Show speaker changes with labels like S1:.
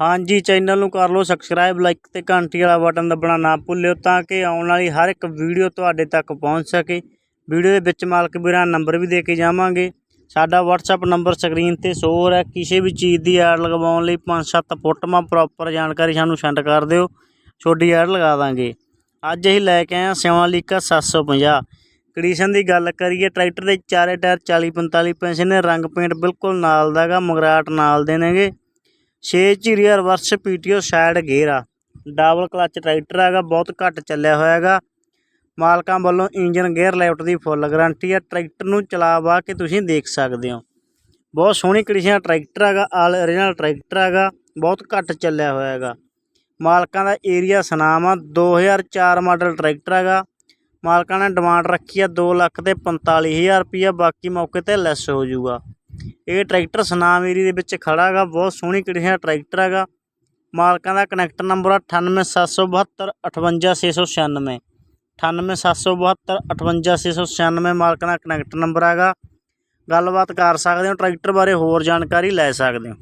S1: ਹਾਂਜੀ ਚੈਨਲ ਨੂੰ ਕਰ ਲਓ ਸਬਸਕ੍ਰਾਈਬ ਲਾਈਕ ਤੇ ਘੰਟੀ ਵਾਲਾ ਬਟਨ ਦੱਬਣਾ ਨਾ ਭੁੱਲਿਓ ਤਾਂ ਕਿ ਆਉਣ ਵਾਲੀ ਹਰ ਇੱਕ ਵੀਡੀਓ ਤੁਹਾਡੇ ਤੱਕ ਪਹੁੰਚ ਸਕੇ। ਵੀਡੀਓ ਦੇ ਵਿੱਚ ਮਾਲਕ ਵੀਰਾਂ ਨੰਬਰ ਵੀ ਦੇ ਕੇ ਜਾਵਾਂਗੇ। ਸਾਡਾ WhatsApp ਨੰਬਰ ਸਕਰੀਨ ਤੇ ਸ਼ੋ ਹੋ। ਰਿਹਾ ਕਿਸੇ ਵੀ ਚੀਜ਼ ਦੀ ਐਡ ਲਗਵਾਉਣ ਲਈ 5-7 ਫੋਟੋਆਂ ਪ੍ਰੋਪਰ ਜਾਣਕਾਰੀ ਸਾਨੂੰ ਸੈਂਡ ਕਰ ਦਿਓ। ਛੋਟੀ ਐਡ ਲਗਾ ਦਾਂਗੇ। ਅੱਜ ਅਸੀਂ ਲੈ ਕੇ ਆਏ ਹਾਂ ਸਿਵਾਲੀਕਾ 750 ਕੰਡੀਸ਼ਨ ਦੀ ਗੱਲ ਕਰੀਏ, ਟਰੈਕਟਰ ਦੇ ਚਾਰੇ ਟਾਇਰ 40-45 ਪੈਸੇ ਨੇ। ਰੰਗ ਪੇਂਟ ਬਿਲਕੁਲ ਨਾਲ ਦਾ ਗਾ ਮਗਰਾਟ ਨਾਲ ਦੇ ਨੇਗੇ। 6 ਝੀਰੀਆ ਰਿਵਰਸ ਪੀਟੀਓ ਸਾਈਡ ਗੇਅਰ ਆ। ਡਬਲ ਕਲਚ ਟਰੈਕਟਰ ਹੈਗਾ, ਬਹੁਤ ਘੱਟ ਚੱਲਿਆ ਹੋਇਆ ਹੈਗਾ। ਮਾਲਕਾਂ ਵੱਲੋਂ ਇੰਜਨ ਗੇਅਰ ਲੈਫਟ ਦੀ ਫੁੱਲ ਗਾਰੰਟੀ ਆ। ਟਰੈਕਟਰ ਨੂੰ ਚਲਾ ਵਾ ਕੇ ਤੁਸੀਂ ਦੇਖ ਸਕਦੇ ਹੋ। ਬਹੁਤ ਸੋਹਣੀ ਕੰਡੀਸ਼ਨ ਦਾ ਟਰੈਕਟਰ ਹੈਗਾ ਆਲ ਓਰੀਜਨਲ ਟਰੈਕਟਰ ਹੈਗਾ, ਬਹੁਤ ਘੱਟ ਚੱਲਿਆ ਹੋਇਆ ਹੈਗਾ। ਮਾਲਕਾਂ ਦਾ ਏਰੀਆ ਸੁਨਾਮ ਆ 2004 ਮਾਡਲ ਟਰੈਕਟਰ ਹੈਗਾ। ਮਾਲਕਾਂ ਨੇ ਡਿਮਾਂਡ ਰੱਖੀ ਆ 2 ਲੱਖ ਤੇ 45000 ਰੁਪਈਆ, ਬਾਕੀ ਮੌਕੇ ਤੇ ਲੈਸ ਹੋ ਜਾਊਗਾ। ਇਹ ਟਰੈਕਟਰ ਸੁਨਾਮ ਏਰੀਆ ਦੇ ਵਿੱਚ ਖੜਾ ਹੈਗਾ, ਬਹੁਤ ਸੋਹਣੀ ਕੰਡੀਸ਼ਨ ਦਾ ਟਰੈਕਟਰ ਹੈਗਾ। ਮਾਲਕਾਂ ਦਾ ਕਨੈਕਟ ਨੰਬਰ ਆ 98772 58696 98772 58696 ਮਾਲਕਾਂ ਦਾ ਕਨੈਕਟ ਨੰਬਰ ਹੈਗਾ। ਗੱਲਬਾਤ ਕਰ ਸਕਦੇ ਹੋ, ਟਰੈਕਟਰ ਬਾਰੇ ਹੋਰ ਜਾਣਕਾਰੀ ਲੈ ਸਕਦੇ ਹੋ।